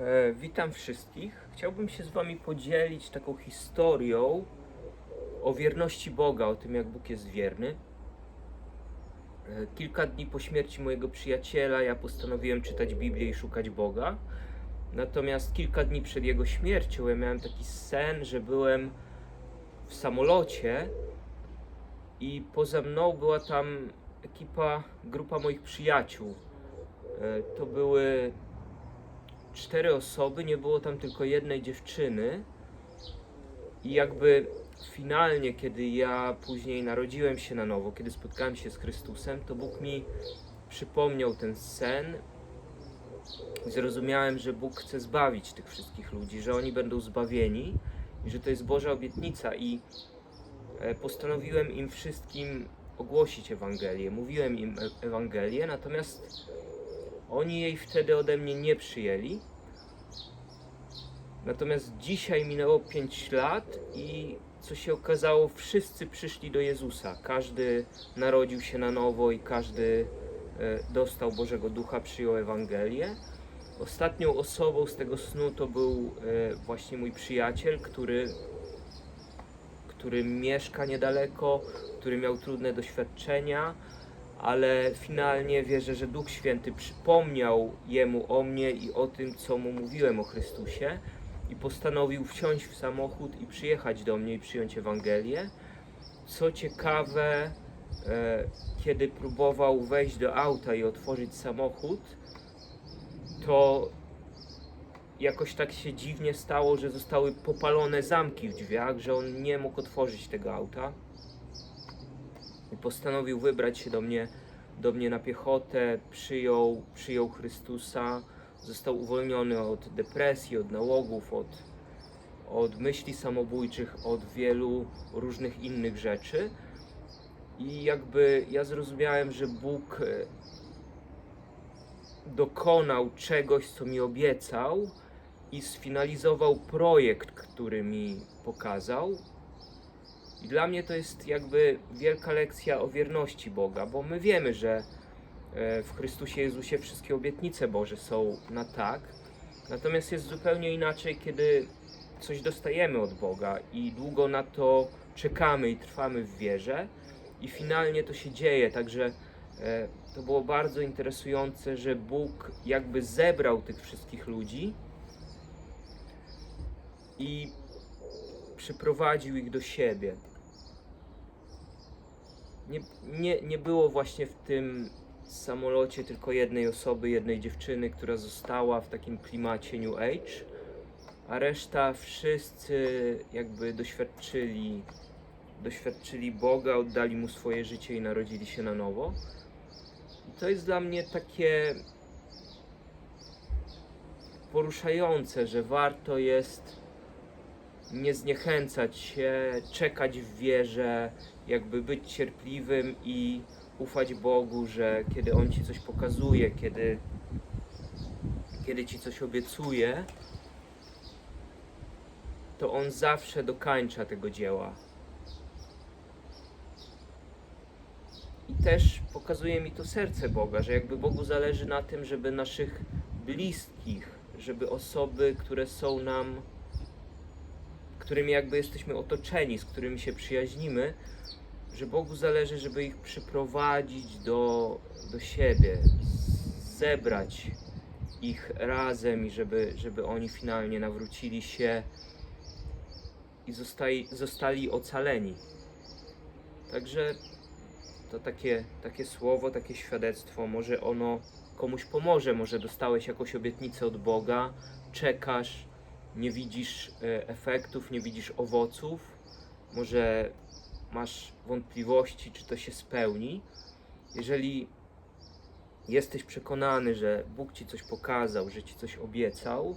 E, witam wszystkich. Chciałbym się z Wami podzielić taką historią o wierności Boga, o tym, jak Bóg jest wierny. E, kilka dni po śmierci mojego przyjaciela ja postanowiłem czytać Biblię i szukać Boga. Natomiast kilka dni przed jego śmiercią ja miałem taki sen, że byłem w samolocie i poza mną była tam ekipa, grupa moich przyjaciół. E, To były cztery osoby, nie było tam tylko jednej dziewczyny. I jakby finalnie, kiedy ja później narodziłem się na nowo, kiedy spotkałem się z Chrystusem, to Bóg mi przypomniał ten sen. Zrozumiałem, że Bóg chce zbawić tych wszystkich ludzi, że oni będą zbawieni i że to jest Boża obietnica. I e, postanowiłem im wszystkim ogłosić Ewangelię. Mówiłem im e- Ewangelię, natomiast oni jej wtedy ode mnie nie przyjęli. Natomiast dzisiaj minęło 5 lat i co się okazało, wszyscy przyszli do Jezusa. Każdy narodził się na nowo i każdy e, dostał Bożego Ducha, przyjął Ewangelię. Ostatnią osobą z tego snu to był e, właśnie mój przyjaciel, który, który mieszka niedaleko, który miał trudne doświadczenia ale finalnie wierzę, że Duch Święty przypomniał jemu o mnie i o tym, co mu mówiłem o Chrystusie i postanowił wsiąść w samochód i przyjechać do mnie i przyjąć Ewangelię. Co ciekawe, e, kiedy próbował wejść do auta i otworzyć samochód, to jakoś tak się dziwnie stało, że zostały popalone zamki w drzwiach, że on nie mógł otworzyć tego auta postanowił wybrać się do mnie, do mnie na piechotę, przyjął, przyjął Chrystusa, został uwolniony od depresji, od nałogów, od, od myśli samobójczych, od wielu różnych innych rzeczy. I jakby ja zrozumiałem, że Bóg e, dokonał czegoś, co mi obiecał i sfinalizował projekt, który mi pokazał, i dla mnie to jest jakby wielka lekcja o wierności Boga, bo my wiemy, że e, w Chrystusie Jezusie wszystkie obietnice Boże są na tak. Natomiast jest zupełnie inaczej, kiedy coś dostajemy od Boga i długo na to czekamy i trwamy w wierze i finalnie to się dzieje. Także e, to było bardzo interesujące, że Bóg jakby zebrał tych wszystkich ludzi i przyprowadził ich do siebie. Nie, nie, nie było właśnie w tym samolocie tylko jednej osoby, jednej dziewczyny, która została w takim klimacie New Age, a reszta wszyscy jakby doświadczyli, doświadczyli Boga, oddali Mu swoje życie i narodzili się na nowo. I to jest dla mnie takie poruszające, że warto jest nie zniechęcać się, czekać w wierze, jakby być cierpliwym i ufać Bogu, że kiedy On ci coś pokazuje, kiedy, kiedy ci coś obiecuje, to On zawsze dokańcza tego dzieła. I też pokazuje mi to serce Boga, że jakby Bogu zależy na tym, żeby naszych bliskich, żeby osoby, które są nam którymi jakby jesteśmy otoczeni, z którymi się przyjaźnimy, że Bogu zależy, żeby ich przyprowadzić do, do siebie, zebrać ich razem i żeby, żeby oni finalnie nawrócili się i zostali, zostali ocaleni. Także to takie, takie słowo, takie świadectwo, może ono komuś pomoże, może dostałeś jakąś obietnicę od Boga, czekasz, nie widzisz e, efektów, nie widzisz owoców, może masz wątpliwości, czy to się spełni. Jeżeli jesteś przekonany, że Bóg ci coś pokazał, że ci coś obiecał,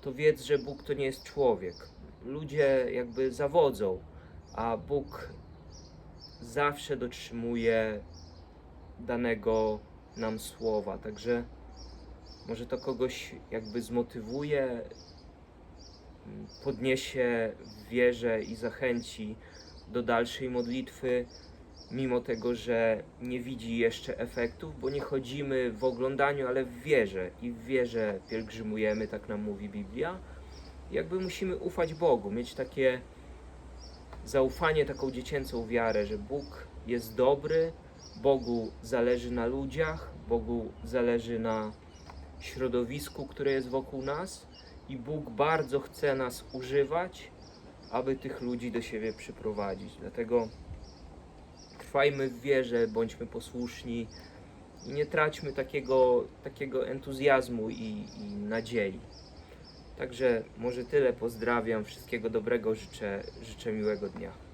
to wiedz, że Bóg to nie jest człowiek. Ludzie jakby zawodzą, a Bóg zawsze dotrzymuje danego nam słowa. Także może to kogoś jakby zmotywuje, podniesie w wierze i zachęci do dalszej modlitwy mimo tego, że nie widzi jeszcze efektów, bo nie chodzimy w oglądaniu, ale w wierze i w wierze pielgrzymujemy, tak nam mówi Biblia. Jakby musimy ufać Bogu, mieć takie zaufanie, taką dziecięcą wiarę, że Bóg jest dobry, Bogu zależy na ludziach, Bogu zależy na środowisku, które jest wokół nas i Bóg bardzo chce nas używać, aby tych ludzi do siebie przyprowadzić. Dlatego trwajmy w wierze, bądźmy posłuszni i nie traćmy takiego, takiego entuzjazmu i, i nadziei. Także może tyle. Pozdrawiam, wszystkiego dobrego, życzę, życzę miłego dnia.